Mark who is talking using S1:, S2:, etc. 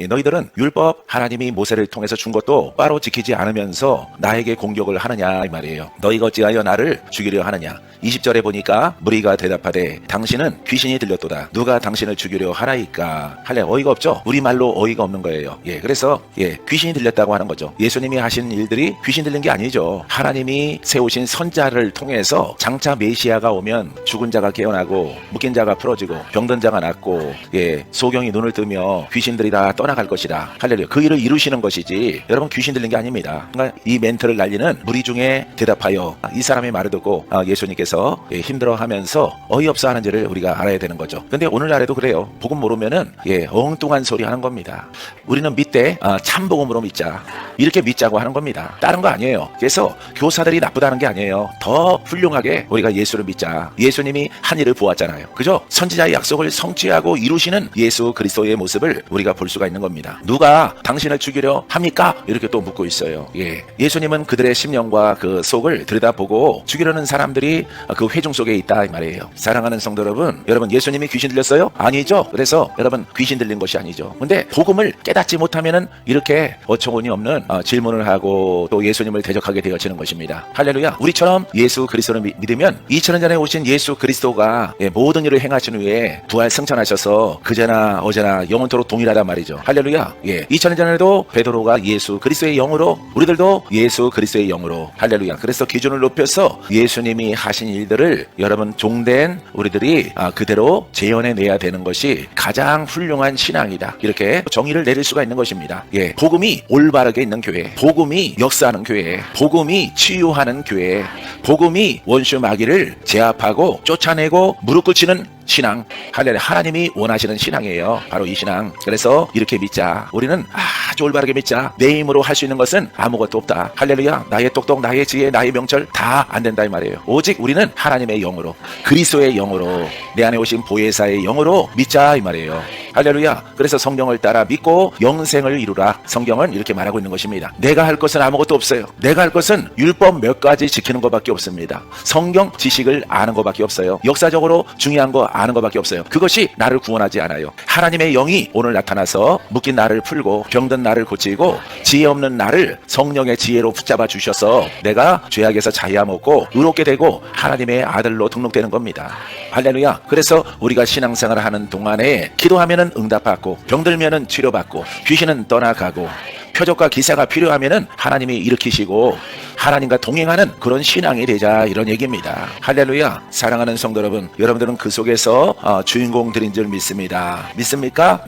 S1: 예, 너희들은 율법 하나님이 모세를 통해서 준 것도 바로 지키지 않으면서 나에게 공격을 하느냐 이 말이에요. 너희가 어찌하여 나를 죽이려 하느냐. 20절에 보니까 무리가 대답하되 당신은 귀신이 들렸도다. 누가 당신을 죽이려 하나이까. 할래 어이가 없죠. 우리 말로 어이가 없는 거예요. 예, 그래서 예, 귀신이 들렸다고 하는 거죠. 예수님이 하신 일들이 귀신 들린 게 아니죠. 하나님이 세우신 선자를 통해서 장차 메시아가 오면 죽은 자가 깨어나고 묶인 자가 풀어지고 병든 자가 낫고 예, 소경이 눈을 뜨며 귀신들이 다 떠나 갈 것이다. 할렐루야. 그 일을 이루시는 것이지. 여러분 귀신 들린 게 아닙니다. 그러니까 이 멘트를 날리는 무리 중에 대답하여 이 사람의 말을 듣고 아, 예수님께서 예, 힘들어하면서 어이없어 하는지를 우리가 알아야 되는 거죠. 근데 오늘날에도 그래요. 복음 모르면은 예, 엉뚱한 소리 하는 겁니다. 우리는 믿되 아, 참 복음으로 믿자. 이렇게 믿자고 하는 겁니다. 다른 거 아니에요. 그래서 교사들이 나쁘다는 게 아니에요. 더 훌륭하게 우리가 예수를 믿자. 예수님이 한 일을 보았잖아요. 그죠? 선지자의 약속을 성취하고 이루시는 예수 그리스도의 모습을 우리가 볼 수가 있는 겁니다. 누가 당신을 죽이려 합니까? 이렇게 또 묻고 있어요. 예. 예수님은 그들의 심령과 그 속을 들여다보고 죽이려는 사람들이 그 회중 속에 있다 이 말이에요. 사랑하는 성도 여러분, 여러분 예수님이 귀신 들렸어요? 아니죠. 그래서 여러분 귀신 들린 것이 아니죠. 근데 복음을 깨닫지 못하면은 이렇게 어처구니 없는 어, 질문을 하고 또 예수님을 대적하게 되어지는 것입니다. 할렐루야. 우리처럼 예수 그리스도를 미- 믿으면 2000년 전에 오신 예수 그리스도가 예, 모든 일을 행하신 후에 부활 승천하셔서 그제나 어제나 영원토록 동일하단 말이죠. 할렐루야. 예. 2000년 전에도 베드로가 예수 그리스도의 영으로 우리들도 예수 그리스도의 영으로 할렐루야. 그래서 기준을 높여서 예수님이 하신 일들을 여러분 종된 우리들이 아, 그대로 재현해 내야 되는 것이 가장 훌륭한 신앙이다. 이렇게 정의를 내릴 수가 있는 것입니다. 예. 복음이 올바르게 있는 교회, 복음이 역사하는 교회, 복음이 치유하는 교회, 복음이 원수 마귀를 제압하고 쫓아내고 무릎 꿇치는 신앙, 할렐루야. 하나님이 원하시는 신앙이에요. 바로 이 신앙. 그래서 이렇게 믿자. 우리는 아주 올바르게 믿자. 내 힘으로 할 수 있는 것은 아무것도 없다. 할렐루야. 나의 똑똑, 나의 지혜, 나의 명철 다 안 된다 이 말이에요. 오직 우리는 하나님의 영으로, 그리스도의 영으로, 내 안에 오신 보혜사의 영으로 믿자 이 말이에요. 할렐루야. 그래서 성경을 따라 믿고 영생을 이루라. 성경은 이렇게 말하고 있는 것입니다. 내가 할 것은 아무것도 없어요. 내가 할 것은 율법 몇 가지 지키는 것밖에 없습니다. 성경 지식을 아는 것밖에 없어요. 역사적으로 중요한 거 아는 것밖에 없어요. 그것이 나를 구원하지 않아요. 하나님의 영이 오늘 나타나서 묶인 나를 풀고 병든 나를 고치고 지혜 없는 나를 성령의 지혜로 붙잡아 주셔서 내가 죄악에서 자유함 얻고 의롭게 되고 하나님의 아들로 등록되는 겁니다. 할렐루야. 그래서 우리가 신앙생활을 하는 동안에 기도하면 은 응답받고 병들면은 치료받고 귀신은 떠나가고 표적과 기사가 필요하면은 하나님이 일으키시고 하나님과 동행하는 그런 신앙이 되자 이런 얘기입니다. 할렐루야. 사랑하는 성도 여러분, 여러분들은 그 속에서 어, 주인공들인 줄 믿습니다. 믿습니까?